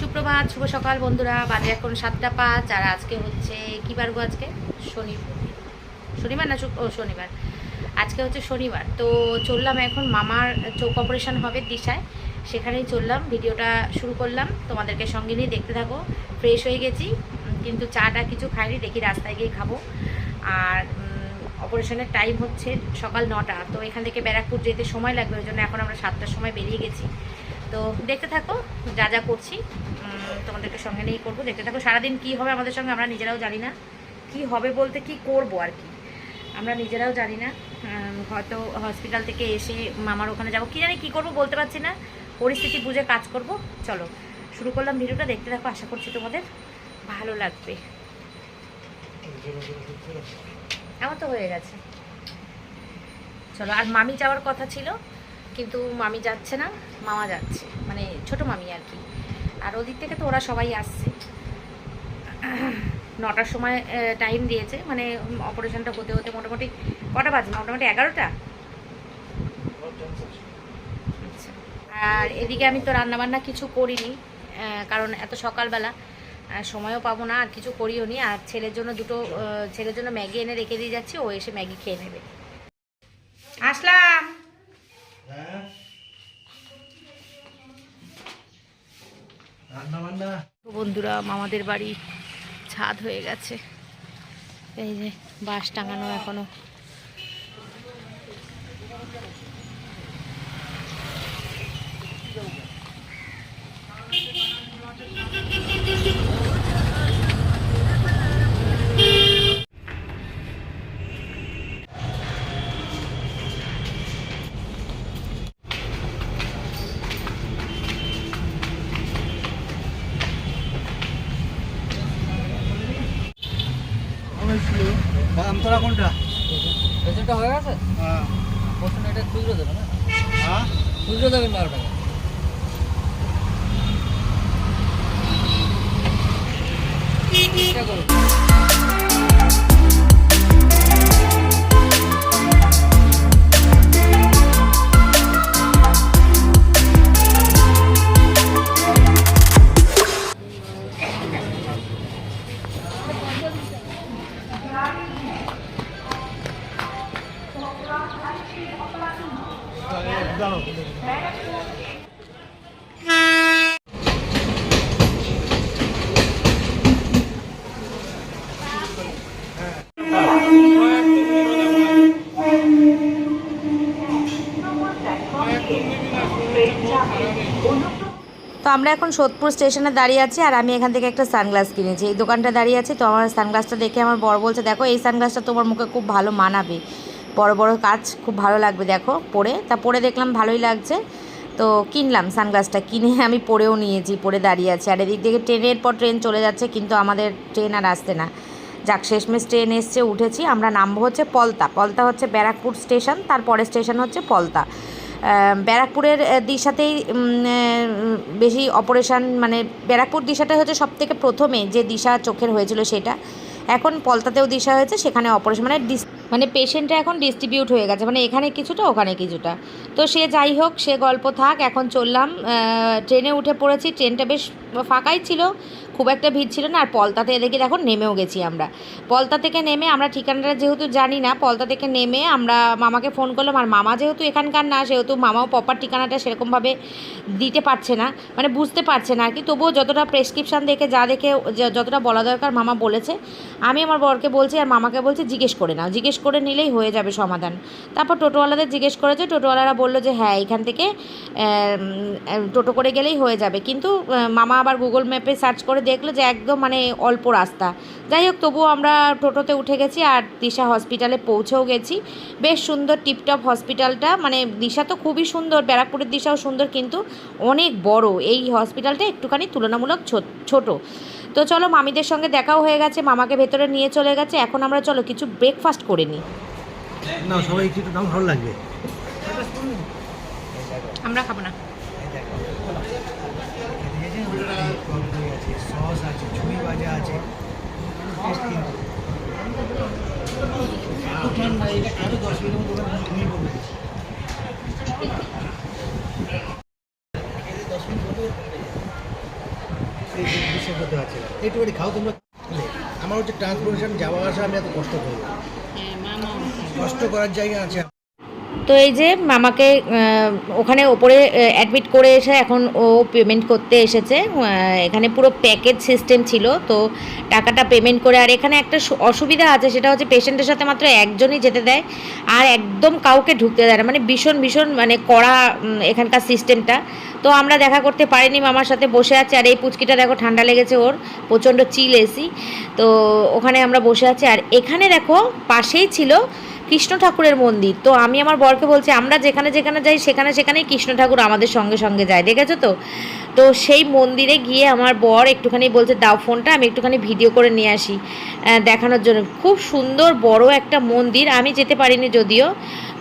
সুপ্রভাত, শুভ সকাল বন্ধুরা। বাজে এখন সাতটা পাঁচ, আর আজকে হচ্ছে, কী গো আজকে? শনি শনিবার না ও, শনিবার। আজকে হচ্ছে শনিবার। তো চললাম এখন মামার চোখ অপারেশন হবে দিশায়। সেখানেই চললাম, ভিডিওটা শুরু করলাম। তোমাদেরকে সঙ্গে নিয়ে দেখতে থাকো। ফ্রেশ হয়ে গেছি কিন্তু চাটা কিছু খাইনি, দেখি রাস্তায় গিয়ে খাব। আর অপারেশনের টাইম হচ্ছে সকাল নটা। তো এখান থেকে ব্যারাকপুর যেতে সময় লাগবে, ওই জন্য এখন আমরা সাতটার সময় বেরিয়ে গেছি। তো দেখতে থাকো, যা যা করছি। তোমাদেরকে সঙ্গে নিয়ে করব। দেখতে থাকো, সারাদিন কি হবে আমাদের সঙ্গে আমরা নিজেরাও জানি না। কি হবে বলতে কি করব আর কি? আমরা নিজেরাও জানি না। হয়তো হসপিটাল থেকে এসে মামার ওখানে যাব। কি জানি কি করব বলতে পারছি না। পরিস্থিতি বুঝে কাজ করব। চলো, শুরু করলাম ভিডিওটা। দেখতে থাকো, আশা করছি তোমাদের ভালো লাগবে। আমার তো হয়ে গেছে। চলো, আর মামি যাওয়ার কথা ছিল, কিন্তু মামি যাচ্ছে না, মামা যাচ্ছে। মানে ছোট মামি আর কি। আর ওদিক থেকে তো ওরা সবাই আসছে। নটার সময় টাইম দিয়েছে। মানে অপারেশনটা হতে হতে মোটামুটি কটা বাজে? মোটামুটি এগারোটা? আচ্ছা। আর এদিকে আমি তো রান্নাবান্না কিছু করিনি কারণ এত সকালবেলা সময়ও পাবো না, আর কিছু করিও নি। আর ছেলের জন্য দুটো ছেলের জন্য ম্যাগি এনে রেখে দিয়ে যাচ্ছি, ও এসে ম্যাগি খেয়ে নেবে। আসলাম। রান্না বন্ধুরা মামাদের বাড়ি ছাদ হয়ে গেছে। এই যে বাঁশ টাঙানো এখনও। আমতলা কোনটা? পেছনটা হয়ে গেছে? হ্যাঁ। প্রশ্ন এটা খুচরো দেবে না হ্যাঁ? খুচরো দেবেন বারো টাকা। চেষ্টা করুন। আমরা এখন সোদপুর স্টেশনে দাঁড়িয়ে আছি আর আমি এখান থেকে একটা সানগ্লাস কিনেছি। এই দোকানটা দাঁড়িয়ে আছি, তো আমার সানগ্লাসটা দেখে আমার বড় বলছে, দেখো, এই সানগ্লাসটা তোমার মুখে খুব ভালো মানাবে। বড় বড় কাজ, খুব ভালো লাগবে, দেখো, পরে। তা পরে দেখলাম ভালোই লাগছে। তো কিনলাম সানগ্লাসটা, কিনে আমি পরেও নিয়েছি, পরে দাঁড়িয়ে আছি। আর এদিক থেকে ট্রেনের পর ট্রেন চলে যাচ্ছে, কিন্তু আমাদের ট্রেন আর আসতে না। যাক, শেষমেশ ট্রেন এসছে, উঠেছি। আমরা নামবো হচ্ছে পলতা। পলতা হচ্ছে ব্যারাকপুর স্টেশন তারপরে স্টেশন হচ্ছে পলতা। ব্যারাকপুরের দিশাতেই বেশি অপারেশন মানে ব্যারাকপুর দিশাটা হচ্ছে সব থেকে প্রথমে যে দিশা চোখের হয়েছিল সেটা। এখন পলতাতেও দিশা হয়েছে, সেখানে অপারেশন মানে ডিস মানে পেশেন্টটা এখন ডিস্ট্রিবিউট হয়ে গেছে মানে এখানে কিছুটা, ওখানে কিছুটা। তো সে যাই হোক, সে গল্প থাক, এখন চললাম। ট্রেনে উঠে পড়েছি ট্রেনটা বেশ ফাঁকাই ছিল খুব একটা ভিড় ছিল না, আর পলতাতে এদিকে দেখো নেমেও গেছি আমরা। পলতা থেকে নেমে আমরা ঠিকানাটা যেহেতু জানি না, পলতা থেকে নেমে আমরা মামাকে ফোন করলাম, আর মামা যেহেতু এখানকার না, সেহেতু মামাও প্রপার ঠিকানাটা সেরকমভাবে দিতে পারছে না মানে বুঝতে পারছে না আর কি। তবুও যতটা প্রেসক্রিপশান দেখে, যা দেখে যতটা বলা দরকার মামা বলেছে, আমি আমার বরকে বলছি আর মামাকে বলছি জিজ্ঞেস করে নাও। জিজ্ঞেস করে নিলেই হয়ে যাবে সমাধান। তারপর টোটোওয়ালাদের জিজ্ঞেস করেছে, টোটোওয়ালারা বলল যে হ্যাঁ এখান থেকে টোটো করে গেলেই হয়ে যাবে। কিন্তু মামা আবার গুগল ম্যাপে সার্চ করে দেখল যে একদম মানে অল্প রাস্তা। যাই হোক তবুও আমরা টোটোতে উঠে গেছি আর দিশা হসপিটালে পৌঁছেও গেছি। বেশ সুন্দর টিপটপ হসপিটালটা। মানে দিশা তো খুবই সুন্দর ব্যারাকপুরের দিশাও সুন্দর কিন্তু অনেক বড়। এই হসপিটালটা একটুখানি তুলনামূলক ছো- ছোট। তো চলো মামিদের সঙ্গে দেখাও হয়ে গেছে মামাকে ভেতরে নিয়ে চলে গেছে। এখন আমরা চলো কিছু ব্রেকফাস্ট করে নিই। না সবাই কিছু ভালো লাগবে। আমরা খাব না। সস আছে ছুরি ভাজা আছে। এত ঠান্ডা এটা আরও দশ মিনিট মতো ঘুমিয়ে পড়বে দশ মিনিট মতো বিশ্বাস করতে পারছি একটুখানি খাও তোমরা। আমার হচ্ছে ট্রান্সপোর্টেশন যাওয়া আসা আমি এত কষ্ট করব কষ্ট করার জায়গা আছে তো এই যে মামাকে ওখানে ওপরে অ্যাডমিট করে এসে এখন ও পেমেন্ট করতে এসেছে। এখানে পুরো প্যাকেজ সিস্টেম ছিল, তো টাকাটা পেমেন্ট করে, আর এখানে একটা অসুবিধা আছে, সেটা হচ্ছে পেশেন্টের সাথে মাত্র একজনই যেতে দেয়, আর একদম কাউকে ঢুকতে দেয় না। মানে ভীষণ ভীষণ মানে কড়া এখানকার সিস্টেমটা তো আমরা দেখা করতে পারিনি, মামার সাথে বসে আছি, আর এই পুচকিটা দেখো ঠান্ডা লেগেছে ওর, প্রচণ্ড চিল এসি তো ওখানে আমরা বসে আছি, আর এখানে দেখো পাশেই ছিল কৃষ্ণ ঠাকুরের মন্দির। তো আমি আমার বরকে বলছি, আমরা যেখানে যেখানে যাই, সেখানে সেখানেই কৃষ্ণ ঠাকুর আমাদের সঙ্গে সঙ্গে যায়, দেখেছ তো? তো সেই মন্দিরে গিয়ে আমার বর একটুখানি বলছে, দাও ফোনটা, আমি একটুখানি ভিডিও করে নিয়ে আসি দেখানোর জন্য। খুব সুন্দর বড় একটা মন্দির, আমি যেতে পারিনি যদিও।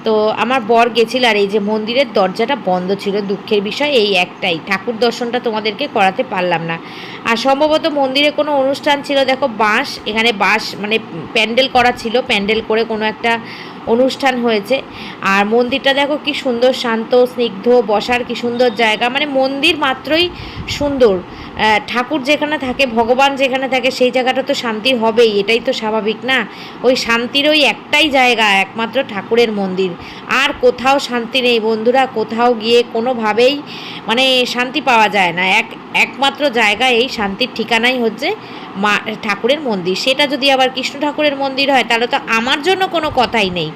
তো আমার বর গেছিল আর এই যে মন্দিরের দরজাটা বন্ধ ছিল, দুঃখের বিষয় এই একটাই। ঠাকুর দর্শনটা তোমাদেরকে করাতে পারলাম না। আর সম্ভবত মন্দিরে কোনো অনুষ্ঠান ছিল, দেখো বাঁশ, এখানে বাঁশ মানে প্যান্ডেল করা ছিল, প্যান্ডেল করে কোনো একটা অনুষ্ঠান হয়েছে। আর মন্দিরটা দেখো কি সুন্দর, শান্ত, স্নিগ্ধ, বসার কি সুন্দর জায়গা। মানে মন্দির মাত্রই সুন্দর। ঠাকুর যেখানে থাকে, ভগবান যেখানে থাকে, সেই জায়গাটা তো শান্তির হবেই। এটাই তো স্বাভাবিক না? ওই শান্তির ওই একটাই জায়গা, একমাত্র ঠাকুরের মন্দির। আর কোথাও শান্তি নেই বন্ধুরা, কোথাও গিয়ে কোনোভাবেই মানে শান্তি পাওয়া যায় না। এক, একমাত্র জায়গা এই শান্তির ঠিকানাই হচ্ছে মা, ঠাকুরের মন্দির। সেটা যদি আবার কৃষ্ণ ঠাকুরের মন্দির হয়, তাহলে তো আমার জন্য কোনো কথাই নেই।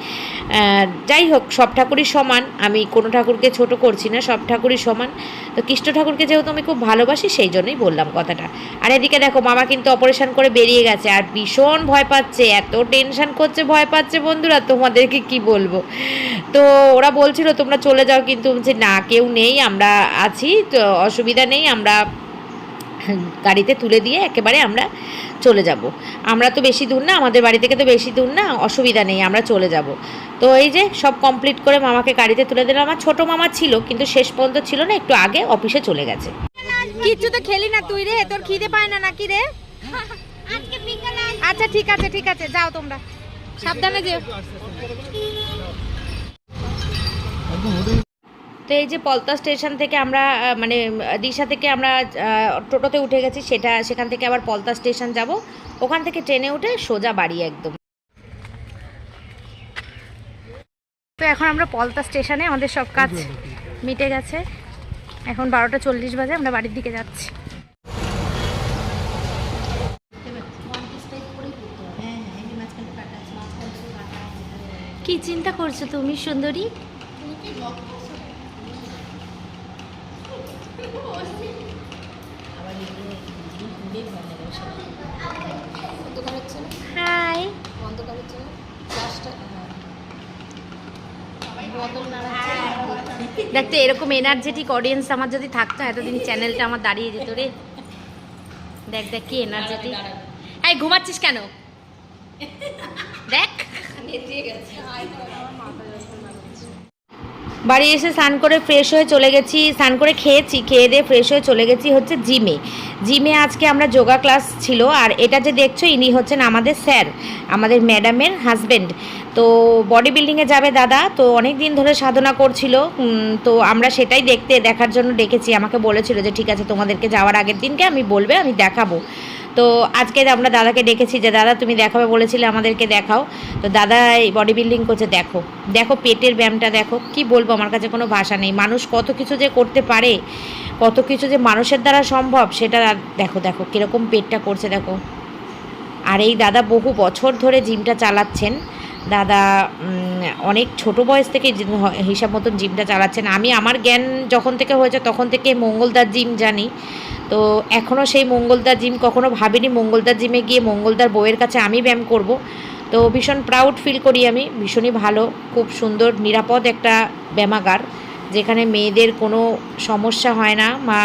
যাই হোক, সব ঠাকুরই সমান। আমি কোনো ঠাকুরকে ছোট করছি না, সব ঠাকুরই সমান। তো কৃষ্ণ ঠাকুরকে যেহেতু আমি খুব ভালোবাসি, সেই জন্যই বললাম কথাটা। আর এদিকে দেখো, মামা কিন্তু অপারেশন করে বেরিয়ে গেছে, আর ভীষণ ভয় পাচ্ছে, এত টেনশন করছে, ভয় পাচ্ছে বন্ধুরা, তোমাদেরকে কি বলব? তো ওরা বলছিল, তোমরা চলে যাও কিন্তু, বলছে, না, কেউ নেই, আমরা আছি, তো অসুবিধা নেই, আমরা গাড়িতে তুলে দিয়ে একেবারে আমরা চলে যাব। আমরা তো বেশি দূর না, আমাদের বাড়ি থেকে তো বেশি দূর না, অসুবিধা নেই, আমরা চলে যাব। তো এই যে সব কমপ্লিট করে মামাকে গাড়িতে তুলে দিলাম। আমার ছোটো মামা ছিল, কিন্তু শেষ পর্যন্ত ছিল না, একটু আগে অফিসে চলে গেছে। কিচ্ছু তো খেলি না তুই রে, তোর খিদে পায় না নাকি রে? আচ্ছা ঠিক আছে ঠিক আছে, যাও তোমরা। সাবধানে যেও। তো এই যে পলতা স্টেশন থেকে আমরা মানে দিশা থেকে আমরা টোটোতে উঠে গেছি সেটা সেখান থেকে আবার পলতা স্টেশন যাব। ওখান থেকে ট্রেনে উঠে সোজা বাড়ি একদম। তো এখন আমরা পলতা স্টেশনে আমাদের সব কাজ মিটে গেছে। এখন বারোটা চল্লিশ বাজে আমরা বাড়ির দিকে যাচ্ছি। কি চিন্তা করছ তুমি সুন্দরী? দেখতে এরকম এনার্জেটিক অডিয়েন্স আমার যদি থাকতো, এতদিন চ্যানেলটা আমার দাঁড়িয়ে যেত রে। দেখ দেখ কি এনার্জেটিক এই, ঘুমাচ্ছিস কেন? দেখ। বাড়ি এসে স্নান করে ফ্রেশ হয়ে চলে গেছি, স্নান করে খেয়েছি, খেয়ে দিয়ে ফ্রেশ হয়ে চলে গেছি হচ্ছে জিমে জিমে আজকে আমরা যোগা ক্লাস ছিল, আর এটা যে দেখছ ইনি হচ্ছেন আমাদের স্যার, আমাদের ম্যাডামের হাজব্যান্ড তো বডি বিল্ডিংয়ে যাবে দাদা, তো অনেক দিন ধরে সাধনা করছিল তো আমরা সেটাই দেখতে, দেখার জন্য ডেকেছি। আমাকে বলেছিল যে, ঠিক আছে, তোমাদেরকে যাওয়ার আগের দিনকে আমি বলবে, আমি দেখাবো। তো আজকে আমরা দাদাকে ডেকেছি যে, দাদা, তুমি দেখাবে বলেছিলে আমাদেরকে দেখাও। তো দাদা এই বডি বিল্ডিং করছে, দেখো দেখো পেটের ব্যায়ামটা, দেখো, কি বলব আমার কাছে কোনো ভাষা নেই। মানুষ কত কিছু যে করতে পারে, কত কিছু যে মানুষের দ্বারা সম্ভব, সেটা দেখো দেখো, কীরকম পেটটা করছে, দেখো। আর এই দাদা বহু বছর ধরে জিমটা চালাচ্ছেন। দাদা অনেক ছোট বয়স থেকে হিসাব মতন জিমটা চালাচ্ছেন। আমি, আমার জ্ঞান যখন থেকে হয়েছে, তখন থেকে মঙ্গলদার জিম জানি। তো এখনও সেই মঙ্গলদার জিম কখনো ভাবিনি। মঙ্গলদার জিমে গিয়ে মঙ্গলদার বউয়ের কাছে আমি ব্যায়াম করব। তো ভীষণ প্রাউড ফিল করি আমি। ভীষণই ভালো, খুব সুন্দর, নিরাপদ একটা ব্যায়ামাগার, যেখানে মেয়েদের কোনো সমস্যা হয় না বা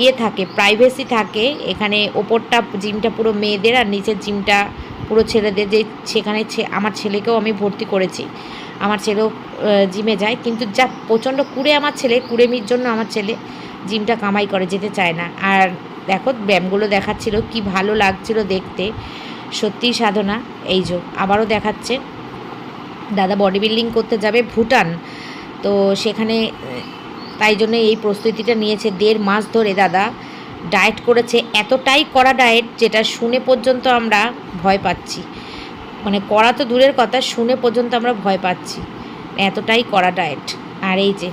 ইয়ে থাকে প্রাইভেসি থাকে। এখানে ওপরটা জিমটা পুরো মেয়েদের আর নিচের জিমটা পুরো ছেলেদের। যে সেখানে আমার ছেলেকেও আমি ভর্তি করেছি। আমার ছেলেও জিমে যায়। কিন্তু যা প্রচণ্ড কুড়ে আমার ছেলে, কুড়েমির জন্য আমার ছেলে। জিমটা কামাই করে, যেতে চায় না। আর দেখো, ব্যায়ামগুলো দেখাচ্ছিল, কি ভালো লাগছিল দেখতে। সত্যিই সাধনা, এই যে, আবারও দেখাচ্ছে। দাদা বডি বিল্ডিং করতে যাবে ভুটান। তো সেখানে, তাই জন্য এই প্রস্তুতিটা নিয়েছে দেড় মাস ধরে দাদা। ডায়েট করেছে, এতটাই করা ডায়েট, যেটা শুনে পর্যন্ত আমরা ভয় পাচ্ছি। মানে করা তো দূরের কথা, শুনে পর্যন্ত আমরা ভয় পাচ্ছি। এতটাই করা ডায়েট। আর এই যে,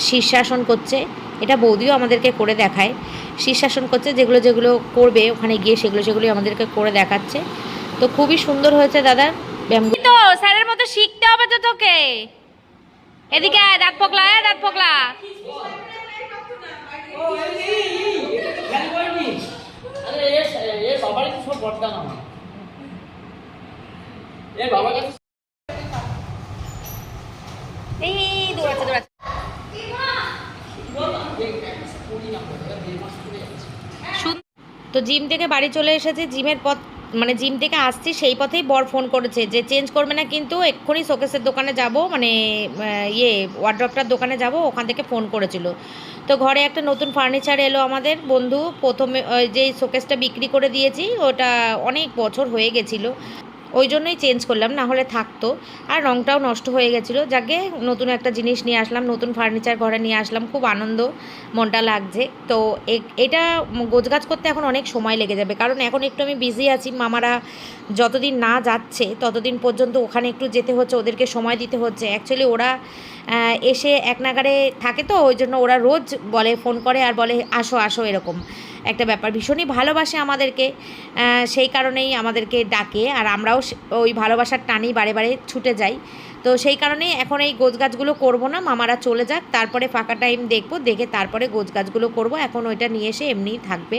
শীর্ষাসন করছে এটা বৌদিও আমাদেরকে করে দেখায়। শীর্ষাসন করছে যেগুলো যেগুলো করবে ওখানে গিয়ে সেগুলো সেগুলো আমাদেরকে করে দেখাচ্ছে। তো খুবই সুন্দর হয়েছে দাদা ব্যায়ামগুলো তো স্যারের মতো শিখতে হবে তো তোকে। এদিকে দাঁত পোকলা দাঁত পোকলা। এই দৌড়াচ্ছে দৌড়াচ্ছে শুন- তো জিম থেকে বাড়ি চলে এসেছে, জিমের পথ মানে জিম থেকে আসছি, সেই পথেই বর ফোন করেছে যে চেঞ্জ করবে না কিন্তু এক্ষুনি শোকেসের দোকানে যাব মানে ইয়ে ওয়ার্ড্রপটার দোকানে যাব, ওখান থেকে ফোন করেছিল। তো ঘরে একটা নতুন ফার্নিচার এলো আমাদের, বন্ধু, প্রথমে যেই শোকেসটা বিক্রি করে দিয়েছি, ওটা অনেক বছর হয়ে গেছিল। ওই জন্যই চেঞ্জ করলাম, না হলে থাকতো। আর রংটাও নষ্ট হয়ে গেছিল। যাকে নতুন একটা জিনিস নিয়ে আসলাম, নতুন ফার্নিচার ঘরে নিয়ে আসলাম, খুব আনন্দ, মনটা লাগছে। তো এটা গোছগাছ করতে এখন অনেক সময় লেগে যাবে। কারণ এখন একটু আমি বিজি আছি, মামারা যতদিন না যাচ্ছে, ততদিন পর্যন্ত ওখানে একটু যেতে হচ্ছে, ওদেরকে সময় দিতে হচ্ছে। অ্যাকচুয়ালি ওরা এসে এক নাগারে থাকে তো, ওই জন্য ওরা রোজ বলে ফোন করে আর বলে, আসো আসো, এরকম। একটা ব্যাপার। ভীষণই ভালোবাসে আমাদেরকে সেই কারণেই আমাদেরকে ডাকে। আর আমরাও ওই ভালোবাসার টানেই বারে বারে ছুটে যাই। তো সেই কারণে এখন এই গোছ গাছগুলো করব না, মামারা চলে যাক, তারপরে ফাঁকা টাইম দেখব, দেখে তারপরে গোছ গাছগুলো করব, এখন ওইটা নিয়ে এসে এমনিই থাকবে।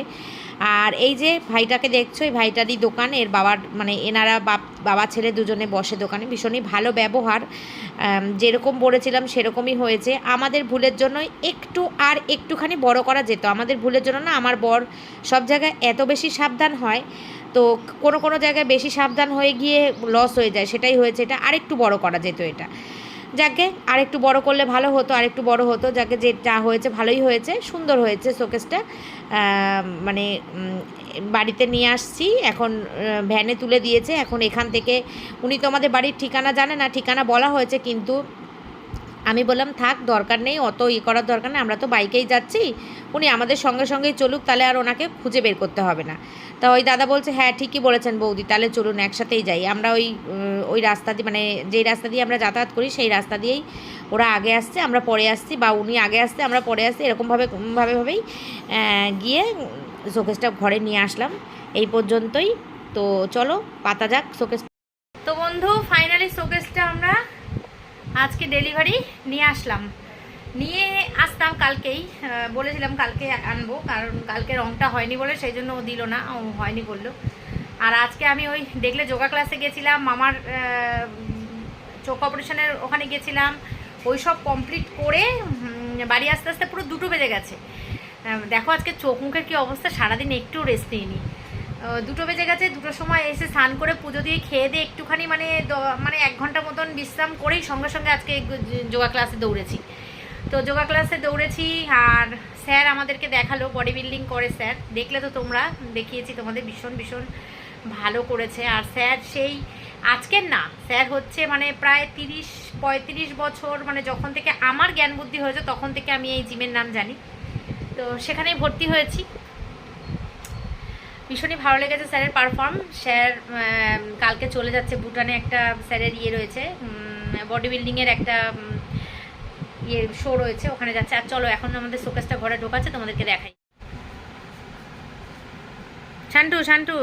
আর এই যে ভাইটাকে দেখছ, এই ভাইটারই দোকান, এর বাবার মানে এনারা বাপ, বাবা ছেলে দুজনে বসে দোকানে, ভীষণই ভালো ব্যবহার। যেরকম বলেছিলাম সেরকমই হয়েছে। আমাদের ভুলের জন্য একটু আর একটুখানি বড় করা যেত। আমাদের ভুলের জন্য না, আমার বর সব জায়গায় এত বেশি সাবধান হয়। তো কোনো কোনো জায়গায় বেশি সাবধান হয়ে গিয়ে লস হয়ে যায়, সেটাই হয়েছে। এটা আরেকটু বড় করা যেত এটা। যাকে আরেকটু বড় করলে ভালো হতো, আরেকটু বড় হতো, যাকে যেটা হয়েছে ভালোই হয়েছে, সুন্দর হয়েছে শোকেসটা মানে বাড়িতে নিয়ে আসছি, এখন ভ্যানে তুলে দিয়েছে। এখন এখান থেকে, উনি তো আমাদের বাড়ির ঠিকানা জানে না, ঠিকানা বলা হয়েছে, কিন্তু আমি বললাম, থাক, দরকার নেই, অত ই করার দরকার নেই, আমরা তো বাইকেই যাচ্ছি। উনি আমাদের সঙ্গে সঙ্গেই চলুক, তাহলে আর ওনাকে খুঁজে বের করতে হবে না। তা ওই দাদা বলছে হ্যাঁ ঠিকই বলেছেন বৌদি, তাহলে চলুন, একসাথেই যাই। আমরা ওই ওই রাস্তা দিয়ে মানে যেই রাস্তা দিয়ে আমরা যাতায়াত করি, সেই রাস্তা দিয়েই ওরা আগে আসছে, আমরা পরে আসছি, বা উনি আগে আসছে, আমরা পরে আসছি, এরকমভাবে ভাবে ভাবেই গিয়ে শোকেসটা ঘরে নিয়ে আসলাম। এই পর্যন্তই। তো চলো, পাতা যাক শোকেস তো বন্ধু ফাইনালি শোকেসটা আমরা আজকে ডেলিভারি নিয়ে আসলাম। নিয়ে আসতাম কালকেই বলেছিলাম কালকে আনব, কারণ কালকে রংটা হয়নি বলে সেই জন্য ও দিল না, ও হয়নি বলল। আর আজকে আমি ওই দেখলে যোগা ক্লাসে গেছিলাম, মামার চোখ অপারেশনের ওখানে গেছিলাম, ওই সব কমপ্লিট করে বাড়ি আস্তে আস্তে পুরো দুটো বেজে গেছে। দেখো আজকে চোখ মুখের কী অবস্থা, সারাদিন একটু রেস্ট নিইনি। দুটো বেজে গেছে, দুটোর সময় এসে স্নান করে পুজো দিয়ে খেয়ে দিয়ে একটুখানি মানে মানে এক ঘণ্টা মতন বিশ্রাম করেই সঙ্গে সঙ্গে আজকে যোগা ক্লাসে দৌড়েছি। তো যোগা ক্লাসে দৌড়েছি আর স্যার আমাদেরকে দেখাল বডি বিল্ডিং করে স্যার। দেখলে তো তোমরা, দেখিয়েছি তোমাদের ভীষণ ভীষণ ভালো করেছে। আর স্যার সেই, আজকের না, স্যার হচ্ছে মানে প্রায় তিরিশ, পঁয়ত্রিশ বছর মানে যখন থেকে আমার জ্ঞান বুদ্ধি হয়েছে তখন থেকে আমি এই জিমের নাম জানি। তো সেখানেই ভর্তি হয়েছি। ভীষণই ভালো লেগেছে স্যারের পারফর্ম স্যার কালকে চলে যাচ্ছে ভুটানে একটা স্যারের ইয়ে রয়েছে বডি বিল্ডিংয়ের একটা ইয়ে শো রয়েছে, ওখানে যাচ্ছে। আর চলো, এখন আমাদের শোকেসটা ঘরে ঢোকাচ্ছে, তোমাদেরকে দেখাই। শান্টু শান্টু।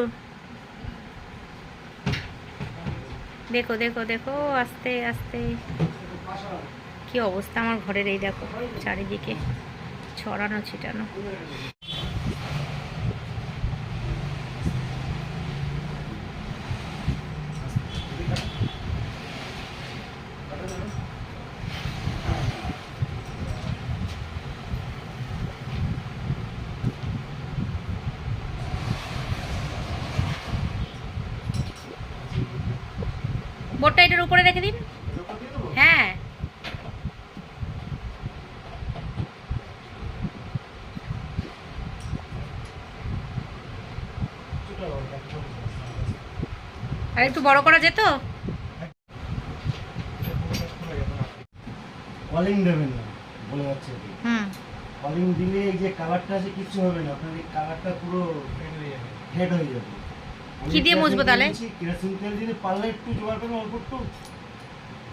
দেখো দেখো দেখো, আস্তে আস্তে। কি অবস্থা আমার ঘরের, এই দেখো, চারিদিকে ছড়ানো, ছিটানো। বোর্ডটা এটার উপরে রেখে দিন। হ্যাঁ। আর একটু বড় করা যেত? কলিং দেবেন না বলে যাচ্ছে হুম। কলিং দিলে এই যে কালারটা আছে কিছু হবে না। আপনার এই কালারটা পুরো ফেড হয়ে যাবে। ফেড হয়ে যাবে। কি দিয়ে মুছবো তাহলে? কেরোসিন তেল যদি পারলে একটু জোগাড় করবেন অল্প একটু।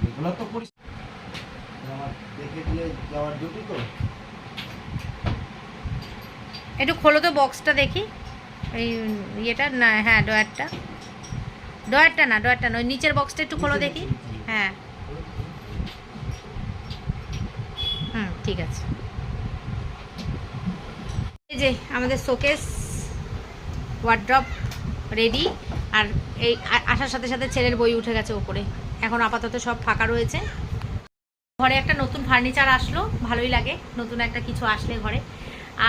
এগুলো তো করি। আমার দেখে দিয়ে যাওয়ার ডিউটি তো। একটু খোলো তো বক্সটা দেখি। এই ইয়েটা না হ্যাঁ ডয়ারটা ডয়ারটা না ডয়ারটা না ওই নিচের বক্সটা একটু খোলো দেখি। হ্যাঁ। হুম ঠিক আছে। এই যে আমাদের শোকেস ওয়ার্ড্রপ রেডি আর এই আসার সাথে সাথে ছেলের বই উঠে গেছে ওপরে। এখন আপাতত সব ফাঁকা রয়েছে। ঘরে একটা নতুন ফার্নিচার আসলো ভালোই লাগে। নতুন একটা কিছু আসলে ঘরে।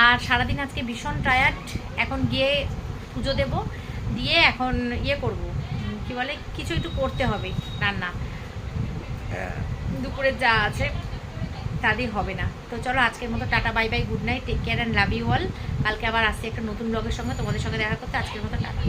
আর সারাদিন আজকে ভীষণ টায়ার্ড এখন গিয়ে পুজো দেব দিয়ে এখন ইয়ে করব। কি বলে? কিছু একটু করতে হবে রান্না। দুপুরে যা আছে তাদের হবে না। তো চলো আজকের মতো tata bye bye good night take care and love you all কালকে আবার আসছি একটা নতুন ব্লগের সঙ্গে। তোমাদের সঙ্গে দেখা করতে আজকের মতো টাটা।